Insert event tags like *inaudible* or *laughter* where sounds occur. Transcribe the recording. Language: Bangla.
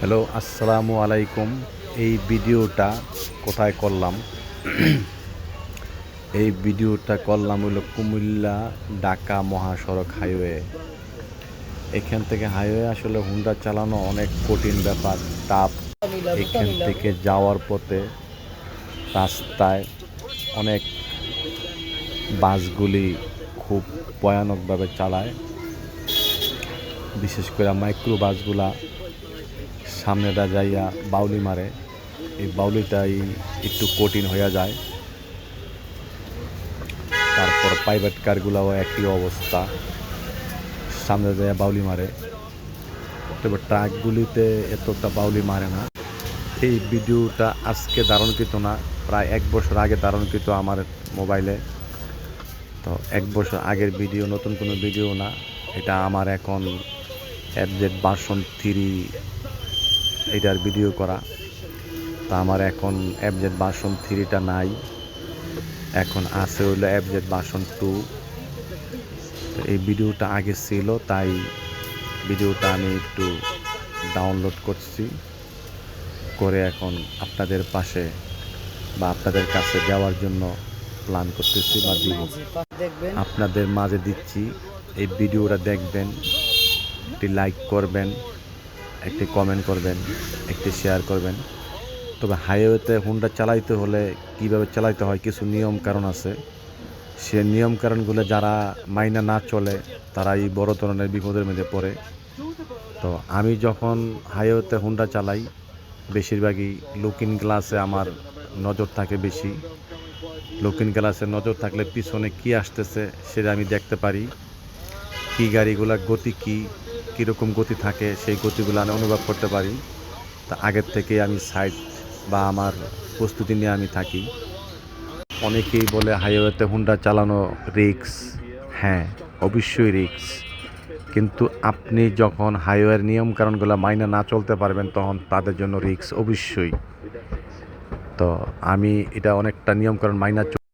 হ্যালো, আসসালামু আলাইকুম। এই ভিডিওটা কোথায় করলাম? *clears throat* এই ভিডিওটা করলাম হলো কুমিল্লা ঢাকা মহাসড়ক হাইওয়ে। এখান থেকে হাইওয়ে আসলে হুন্ডা চালানো অনেক কঠিন ব্যাপার টাফ এখান থেকে যাওয়ার পথে রাস্তায় অনেক বাসগুলি খুব ভয়ানকভাবে চালায়। বিশেষ করে মাইক্রো বাসগুলা সামনেটা যাইয়া বাউলি মারে। এই বাউলিটাই একটু কঠিন হইয়া যায়। তারপর প্রাইভেট কারগুলাও একই অবস্থা। সামনে যাইয়া বাউলি মারে। তবে ট্রাকগুলিতে এতটা বাউলি মারে না। এই ভিডিওটা আজকে ধারণকৃত না, প্রায় এক বছর আগে ধারণকৃত আমার মোবাইলে। তো এক বছর আগের ভিডিও, নতুন কোনো ভিডিও না। এটা আমার এখন অ্যাপজেড বাসন থ্রি এটার ভিডিও করা। তা আমার এখন অ্যাপজেড বাসন থ্রিটা নাই। এখন আছে হইল অ্যাপজেড বাসন টু তো এই ভিডিওটা আগে ছিল, তাই ভিডিওটা আমি একটু ডাউনলোড করছি। করে এখন আপনাদের পাশে বা আপনাদের কাছে দেওয়ার জন্য প্ল্যান করতেছি বা দিব। আপনাদের মাঝে দিচ্ছি। এই ভিডিওটা দেখবেন, একটি লাইক করবেন। একটি কমেন্ট করবেন, একটি শেয়ার করবেন। তবে হাইওয়েতে হুন্ডা চালাইতে হলে কীভাবে চালাইতে হয় কিছু নিয়ম কারণ আছে। সে নিয়ম কারণগুলো যারা মাইনা না চলে তারা এই বড় ধরনের বিপদের মধ্যে পড়ে। তো আমি যখন হাইওয়েতে হুন্ডা চালাই, বেশিরভাগই লুকিং গ্লাসে আমার নজর থাকে বেশি। লুকিং গ্লাসে নজর থাকলে পিছনে কি আসতেছে, সেটা আমি দেখতে পারি। কি গাড়িগুলার গতি কি কীরকম গতি থাকে, সেই গতিগুলো আমি অনুভব করতে পারি। তা আগের থেকে আমি সাইড বা আমার প্রস্তুতি নিয়ে আমি থাকি। অনেকেই বলে হাইওয়েতে হুন্ডা চালানো রিক্স হ্যাঁ অবশ্যই রিক্স কিন্তু আপনি যখন হাইওয়ের নিয়ম কারণগুলো মাইনে না চলতে পারবেন, তখন তাদের জন্য রিক্স অবশ্যই। তো আমি এটা অনেকটা নিয়মকানুন মাইনা